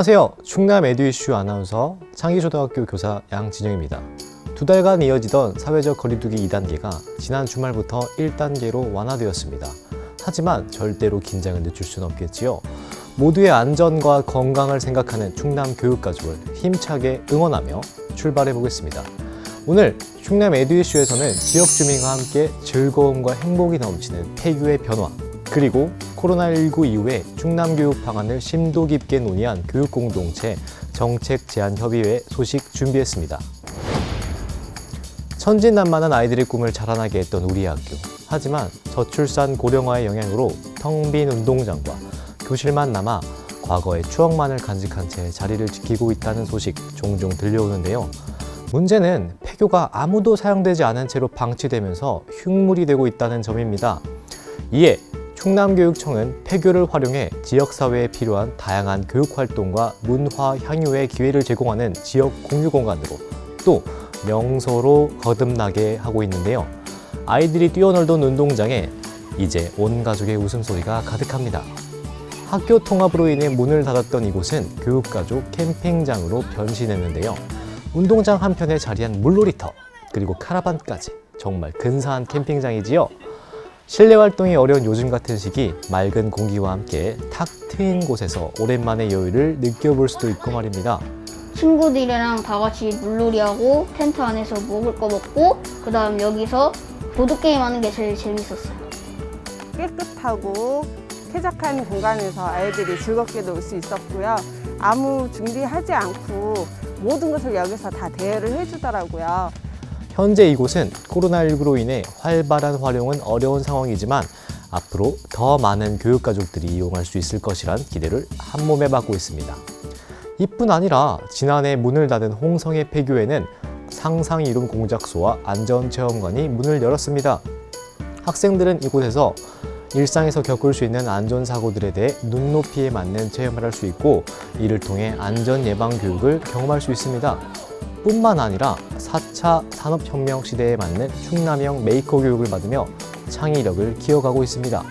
안녕하세요. 충남 에듀이슈 아나운서 창기초등학교 교사 양진영입니다. 두 달간 이어지던 사회적 거리두기 2단계가 지난 주말부터 1단계로 완화되었습니다. 하지만 절대로 긴장을 늦출 수는 없겠지요. 모두의 안전과 건강을 생각하는 충남 교육가족을 힘차게 응원하며 출발해 보겠습니다. 오늘 충남 에듀이슈에서는 지역 주민과 함께 즐거움과 행복이 넘치는 폐교의 변화 그리고 코로나19 이후에 충남 교육 방안을 심도 깊게 논의한 교육 공동체 정책 제안 협의회 소식 준비했습니다. 천진난만한 아이들의 꿈을 자라나게 했던 우리 학교. 하지만 저출산 고령화의 영향으로 텅 빈 운동장과 교실만 남아 과거의 추억만을 간직한 채 자리를 지키고 있다는 소식 종종 들려오는데요. 문제는 폐교가 아무도 사용되지 않은 채로 방치되면서 흉물이 되고 있다는 점입니다. 이에 충남교육청은 폐교를 활용해 지역사회에 필요한 다양한 교육활동과 문화 향유의 기회를 제공하는 지역 공유 공간으로 또 명소로 거듭나게 하고 있는데요. 아이들이 뛰어놀던 운동장에 이제 온 가족의 웃음소리가 가득합니다. 학교 통합으로 인해 문을 닫았던 이곳은 교육가족 캠핑장으로 변신했는데요. 운동장 한편에 자리한 물놀이터, 그리고 카라반까지 정말 근사한 캠핑장이지요. 실내 활동이 어려운 요즘 같은 시기 맑은 공기와 함께 탁 트인 곳에서 오랜만에 여유를 느껴볼 수도 있고 말입니다. 친구들이랑 다 같이 물놀이하고 텐트 안에서 먹을 거 먹고 그 다음 여기서 보드게임 하는 게 제일 재밌었어요. 깨끗하고 쾌적한 공간에서 아이들이 즐겁게 놀 수 있었고요. 아무 준비하지 않고 모든 것을 여기서 다 대여를 해주더라고요. 현재 이곳은 코로나19로 인해 활발한 활용은 어려운 상황이지만 앞으로 더 많은 교육가족들이 이용할 수 있을 것이란 기대를 한 몸에 받고 있습니다. 이뿐 아니라 지난해 문을 닫은 홍성의 폐교에는 상상 이룬 공작소와 안전체험관이 문을 열었습니다. 학생들은 이곳에서 일상에서 겪을 수 있는 안전사고들에 대해 눈높이에 맞는 체험을 할 수 있고 이를 통해 안전 예방 교육을 경험할 수 있습니다. 뿐만 아니라 4차 산업혁명 시대에 맞는 충남형 메이커 교육을 받으며 창의력을 키워가고 있습니다.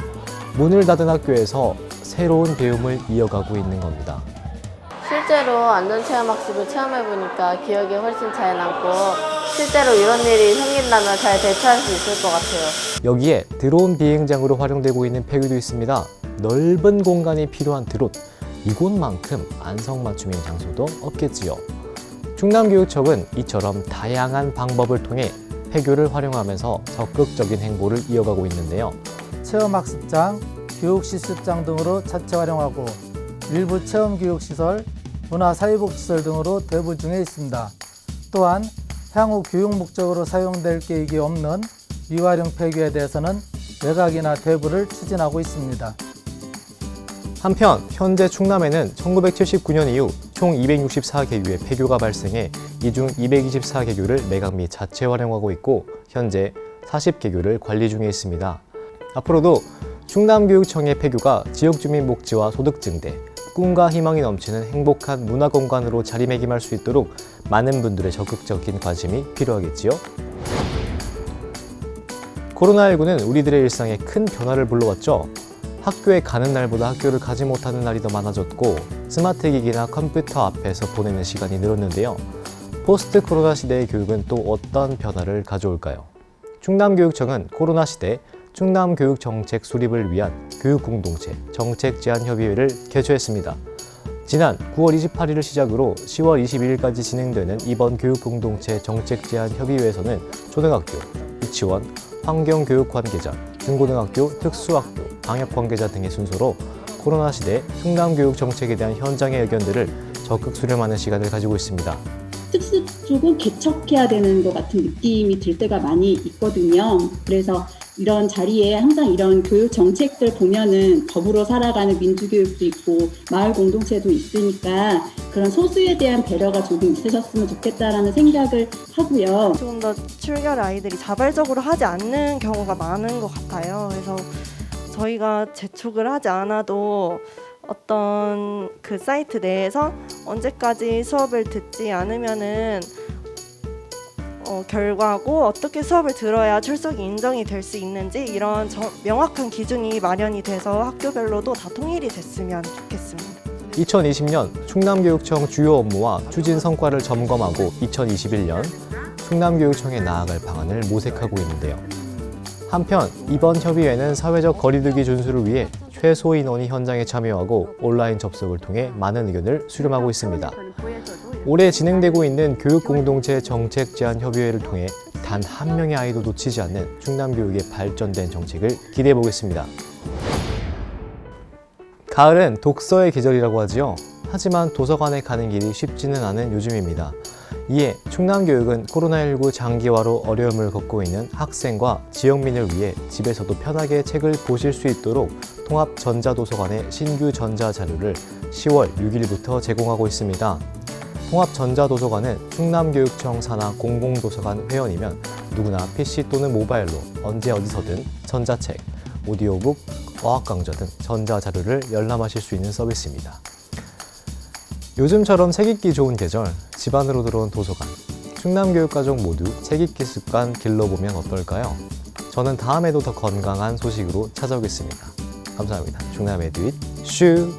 문을 닫은 학교에서 새로운 배움을 이어가고 있는 겁니다. 실제로 안전체험 학습을 체험해보니까 기억에 훨씬 잘 남고 실제로 이런 일이 생긴다면 잘 대처할 수 있을 것 같아요. 여기에 드론 비행장으로 활용되고 있는 폐교도 있습니다. 넓은 공간이 필요한 드론. 이곳만큼 안성맞춤인 장소도 없겠지요. 충남교육청은 이처럼 다양한 방법을 통해 폐교를 활용하면서 적극적인 행보를 이어가고 있는데요. 체험학습장, 교육실습장 등으로 차체 활용하고 일부 체험교육시설, 문화사회복지시설 등으로 대부 중에 있습니다. 또한 향후 교육 목적으로 사용될 계획이 없는 미활용 폐교에 대해서는 매각이나 대부를 추진하고 있습니다. 한편 현재 충남에는 1979년 이후 총 264개교의 폐교가 발생해 이 중 224개교를 매각 및 자체 활용하고 있고 현재 40개교를 관리 중에 있습니다. 앞으로도 충남교육청의 폐교가 지역 주민 복지와 소득 증대, 꿈과 희망이 넘치는 행복한 문화 공간으로 자리매김할 수 있도록 많은 분들의 적극적인 관심이 필요하겠지요. 코로나19는 우리들의 일상에 큰 변화를 불러왔죠. 학교에 가는 날보다 학교를 가지 못하는 날이 더 많아졌고 스마트 기기나 컴퓨터 앞에서 보내는 시간이 늘었는데요. 포스트 코로나 시대의 교육은 또 어떤 변화를 가져올까요? 충남교육청은 코로나 시대 충남 교육 정책 수립을 위한 교육 공동체 정책 제안 협의회를 개최했습니다. 지난 9월 28일을 시작으로 10월 22일까지 진행되는 이번 교육 공동체 정책 제안 협의회에서는 초등학교, 유치원, 환경교육 관계자, 중고등학교, 특수학교, 방역 관계자 등의 순서로 코로나 시대 충남 교육 정책에 대한 현장의 의견들을 적극 수렴하는 시간을 가지고 있습니다. 특수 쪽은 개척해야 되는 것 같은 느낌이 들 때가 많이 있거든요. 그래서 이런 자리에 항상 이런 교육 정책들 보면은 더불어 살아가는 민주교육도 있고 마을 공동체도 있으니까 그런 소수에 대한 배려가 조금 있으셨으면 좋겠다라는 생각을 하고요. 조금 더 출결 아이들이 자발적으로 하지 않는 경우가 많은 것 같아요. 그래서 저희가 재촉을 하지 않아도 어떤 그 사이트 내에서 언제까지 수업을 듣지 않으면은 어, 결과고 어떻게 수업을 들어야 출석이 인정이 될 수 있는지 이런 저- 명확한 기준이 마련이 돼서 학교별로도 다 통일이 됐으면 좋겠습니다. 2020년 충남교육청 주요 업무와 추진 성과를 점검하고 2021년 충남교육청에 나아갈 방안을 모색하고 있는데요. 한편 이번 협의회는 사회적 거리두기 준수를 위해 최소 인원이 현장에 참여하고 온라인 접속을 통해 많은 의견을 수렴하고 있습니다. 올해 진행되고 있는 교육공동체 정책 제안 협의회를 통해 단 한 명의 아이도 놓치지 않는 충남 교육의 발전된 정책을 기대해 보겠습니다. 가을은 독서의 계절이라고 하지요. 하지만 도서관에 가는 길이 쉽지는 않은 요즘입니다. 이에 충남교육은 코로나19 장기화로 어려움을 겪고 있는 학생과 지역민을 위해 집에서도 편하게 책을 보실 수 있도록 통합 전자도서관의 신규 전자자료를 10월 6일부터 제공하고 있습니다. 통합 전자도서관은 충남교육청 산하 공공도서관 회원이면 누구나 PC 또는 모바일로 언제 어디서든 전자책, 오디오북, 어학강좌 등 전자자료를 열람하실 수 있는 서비스입니다. 요즘처럼 책 읽기 좋은 계절, 집안으로 들어온 도서관, 충남 교육가족 모두 책 읽기 습관 길러보면 어떨까요? 저는 다음에도 더 건강한 소식으로 찾아오겠습니다. 감사합니다. 충남 에듀잇 슈!